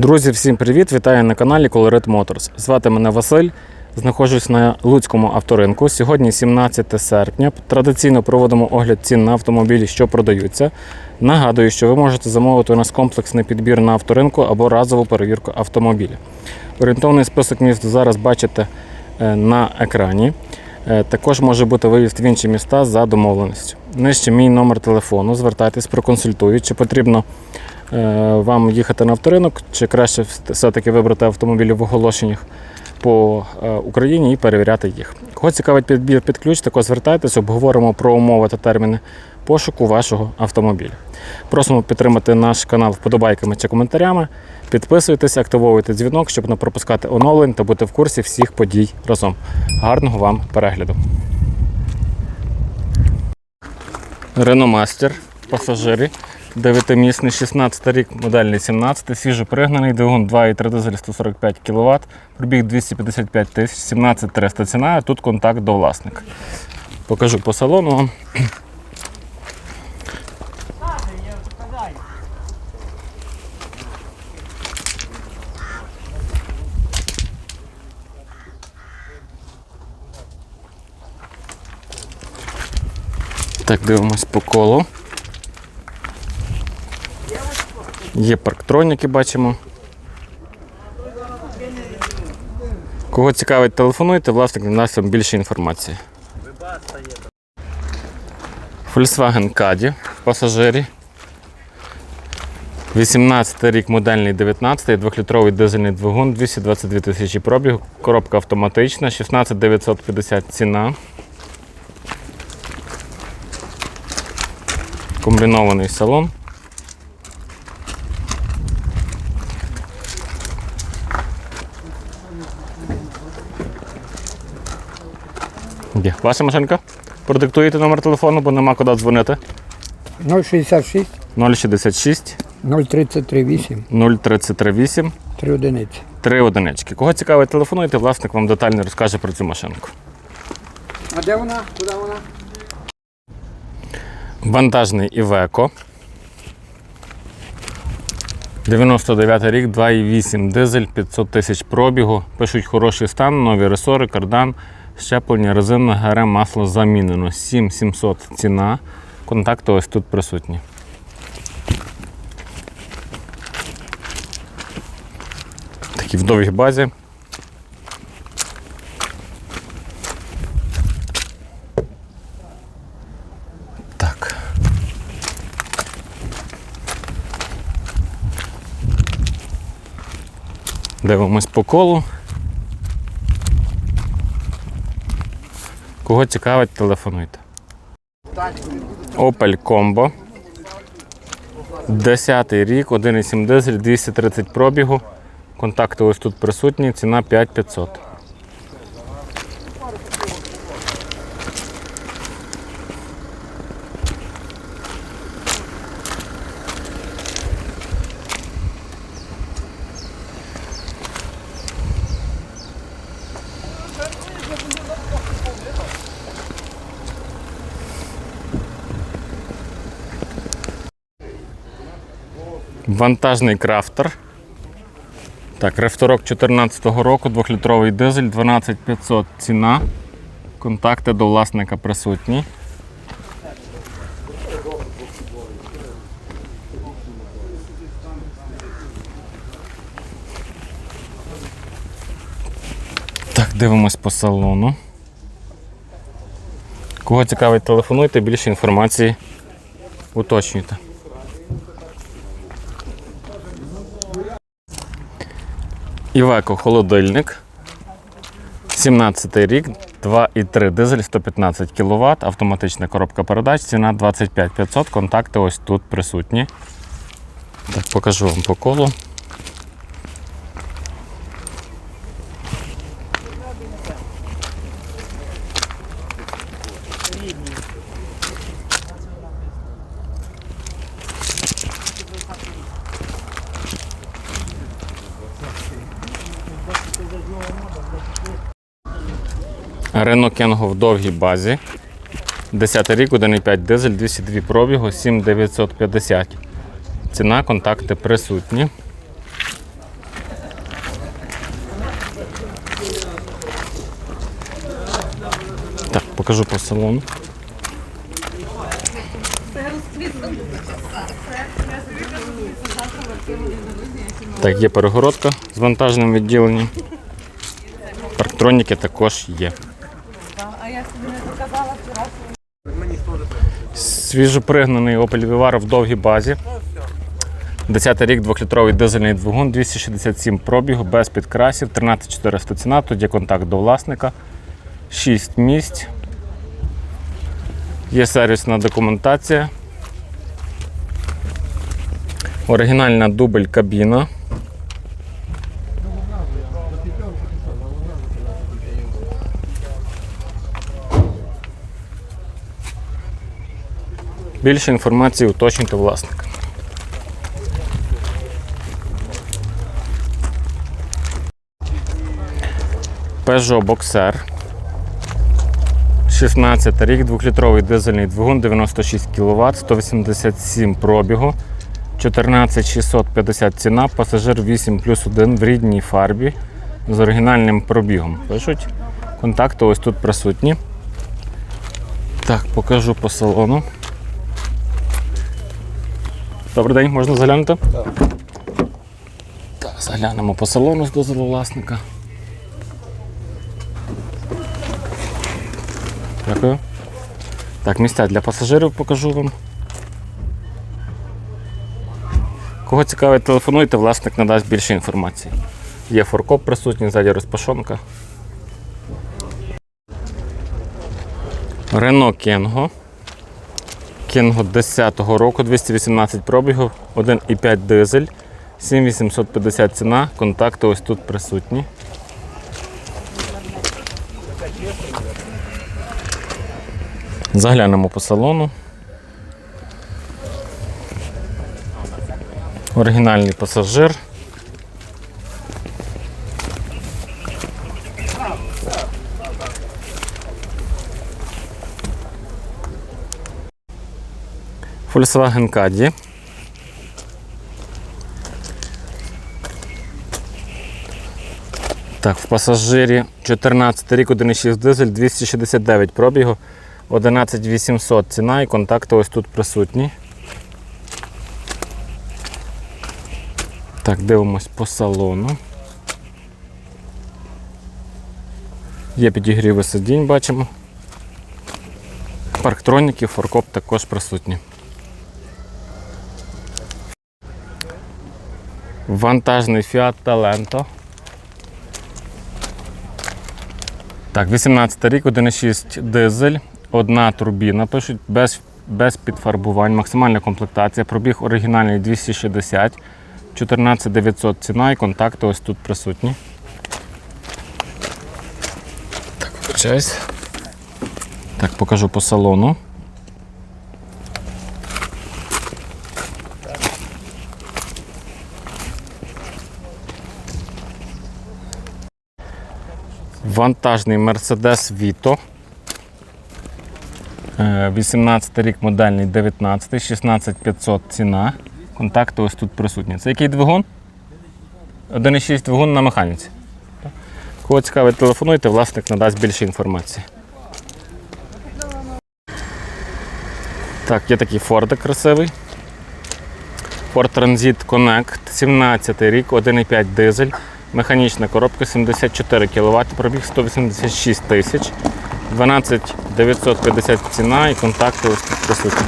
Друзі, всім привіт! Вітаю на каналі Colorit Motors. Звати мене Василь. Знаходжусь на Луцькому авторинку. Сьогодні 17 серпня. Традиційно проводимо огляд цін на автомобілі, що продаються. Нагадую, що ви можете замовити у нас комплексний підбір на авторинку або разову перевірку автомобіля. Орієнтовний список міст зараз бачите е, на екрані. Е, Також може бути виїзд в інші міста за домовленістю. Нижче мій номер телефону. Звертайтесь, проконсультують, чи потрібно вам їхати на авторинок, чи краще все-таки вибрати автомобілі в оголошеннях по е, Україні і перевіряти їх. Кого цікавить підбір під ключ, також звертайтесь, обговоримо про умови та терміни пошуку вашого автомобіля. Просимо підтримати наш канал вподобайками чи коментарями. Підписуйтесь, активовуйте дзвінок, щоб не пропускати оновлень та бути в курсі всіх подій разом. Гарного вам перегляду! Master, пасажири, 9-місний, 16 рік, модельний 17, свіжо пригнаний, двигун 2,3 дизель 145 кВт, пробіг 255 тисяч, 17 300 ціна, а тут контакт до власника. Покажу по салону. Так, дивимось по колу. Є парктроніки, бачимо. Кого цікавить, телефонуйте, власник надасть вам більше інформації. Volkswagen Caddy в пасажирі. 18 рік модельний 19, 2-літровий дизельний двигун, 222 тисячі пробігу, коробка автоматична, 16 950 ціна. Комбінований салон. Є. Ваша машинка? Продиктуєте номер телефону, бо нема куди дзвонити. 066 066 0338 0338 3 одиниці. 3 одинички. Кого цікавить, телефонуйте, власник вам детально розкаже про цю машинку. А де вона? Куди вона? Вантажний Івеко. 99 рік, 2,8 дизель, 500 тисяч пробігу. Пишуть хороший стан, нові ресори, кардан, щеплення, резина, ГРМ, масло замінено. 7700 ціна. Контакти ось тут присутні. Такі в довгій базі. Дивимось по колу. Кого цікавить, телефонуйте. Opel Combo. 10 рік, 1,7 дизель, 230 пробігу. Контакти ось тут присутні, ціна 5500. Вантажний крафтер. Так, рефторок 2014 року, 2-літровий дизель, 12500 ціна. Контакти до власника присутні. Так, дивимось по салону. Кого цікавить, телефонуйте, більше інформації уточнюйте. Івеко холодильник. 17 рік, 2,3 дизель, 115 кВт, автоматична коробка передач, ціна 25 500, контакти ось тут присутні. Так, покажу вам по колу. Renault Кенго в довгій базі. 10 рік, 1,5 дизель, 202 пробігу, 7950. Ціна, контакти присутні. Так, покажу по салону. Так, є перегородка з вантажним відділенням. Парктроніки також є. Свіжопригнаний Opel Vivaro в довгій базі. 10 рік, 2-літровий дизельний двигун, 267 пробігу, без підкрасів, 13400 ціна, тут є контакт до власника, 6 місць. Є сервісна документація. Оригінальна дубль кабіна. Більше інформації уточнюйте власника. Peugeot Boxer. 16 рік, 2-літровий дизельний двигун, 96 кВт, 187 пробігу, 14650 ціна, пасажир 8 плюс 1 в рідній фарбі з оригінальним пробігом. Пишуть. Контакти ось тут присутні. Так, покажу по салону. Добрий день, можна заглянути? Так, заглянемо по салону з дозволу власника. Дякую. Так, місця для пасажирів покажу вам. Кого цікавить, телефонуйте, власник надасть більше інформації. Є форкоп присутній, ззаді розпашонка. Рено Кенго. Кенго 10-го року, 218 пробігів, 1,5 дизель, 7850 ціна, контакти ось тут присутні. Заглянемо по салону. Оригінальний пасажир. Volkswagen Caddy. Так, в пасажирі 14 рік, 1,6 дизель, 269 пробігу, 11800 ціна і контакти ось тут присутні. Так, дивимось по салону. Є підігріви сидінь, бачимо. Парктроніки, форкоп також присутні. Вантажний Fiat Talento. Так, 18 рік, 1,6 дизель, одна турбіна. Пишуть без, без підфарбувань, максимальна комплектація, пробіг оригінальний 260, 14900 ціна і контакти ось тут присутні. Так, вибачаюсь. Так, покажу по салону. Вантажний Mercedes Vito. Е, 18 рік модельний 19, 16500 ціна. Контакти ось тут присутні. Це який двигун? 1,6 двигун на механіці. Кого цікавить, телефонуйте, власник надасть більше інформації. Так, є такий Ford красивий. Ford Transit Connect, 17 рік, 1,5 дизель, механічна коробка 74 кВт, пробіг 186 тисяч, 12 950 ціна і контакти присутні.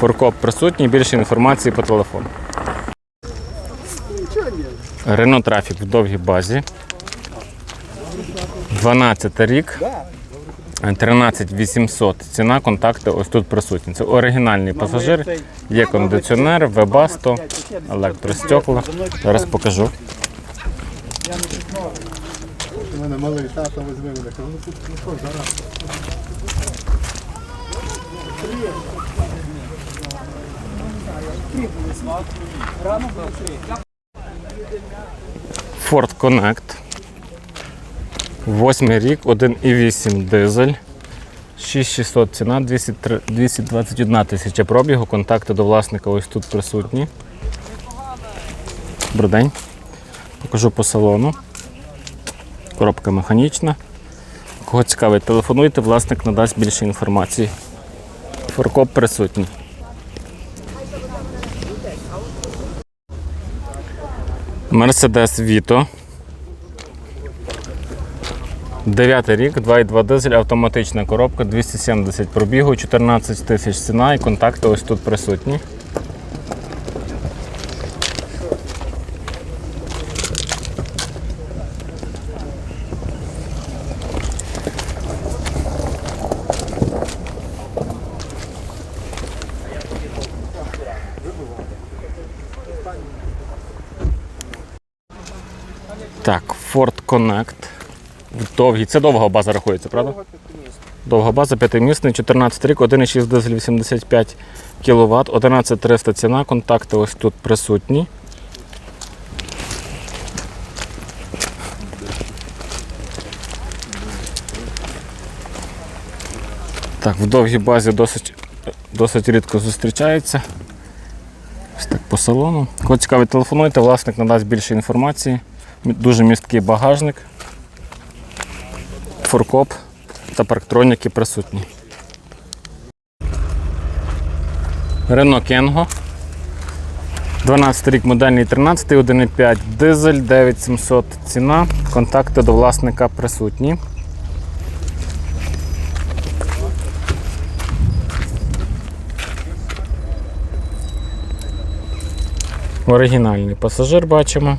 Форкоп присутній, більше інформації по телефону. Рено Трафік в довгій базі. 12 рік. 13 800 ціна, контакти ось тут присутні. Це оригінальний пасажир, є кондиціонер, вебасто, електростекла. Зараз покажу. У мене малий тато візьме мене. Кажу, ну тут ну що, зараз. Ford Connect. Восьмий рік, 1,8 дизель. 6600 ціна, 221 тисяча пробігу. Контакти до власника ось тут присутні. Добрий день. Покажу по салону. Коробка механічна. Кого цікавить, телефонуйте, власник надасть більше інформації. Форкоп присутній. Мерседес Віто. Дев'ятий рік, 2,2 дизель, автоматична коробка, 270 пробігу, 14 тисяч ціна і контакти ось тут присутні. Так, Ford Connect. Довгий. Це довга база рахується, правда? Довга база, п'ятимісний, 14 рік, 1,6 дизель 85 кВт, 11300 ціна, контакти ось тут присутні. Так, в довгій базі досить, досить рідко зустрічається. Ось так по салону. Кого цікавить, телефонуйте, власник надасть більше інформації. Дуже місткий багажник, форкоп та парктроніки присутні. Рено Кенго. 12 рік модельний 13, 1,5 дизель, 9700 ціна. Контакти до власника присутні. Оригінальний пасажир бачимо.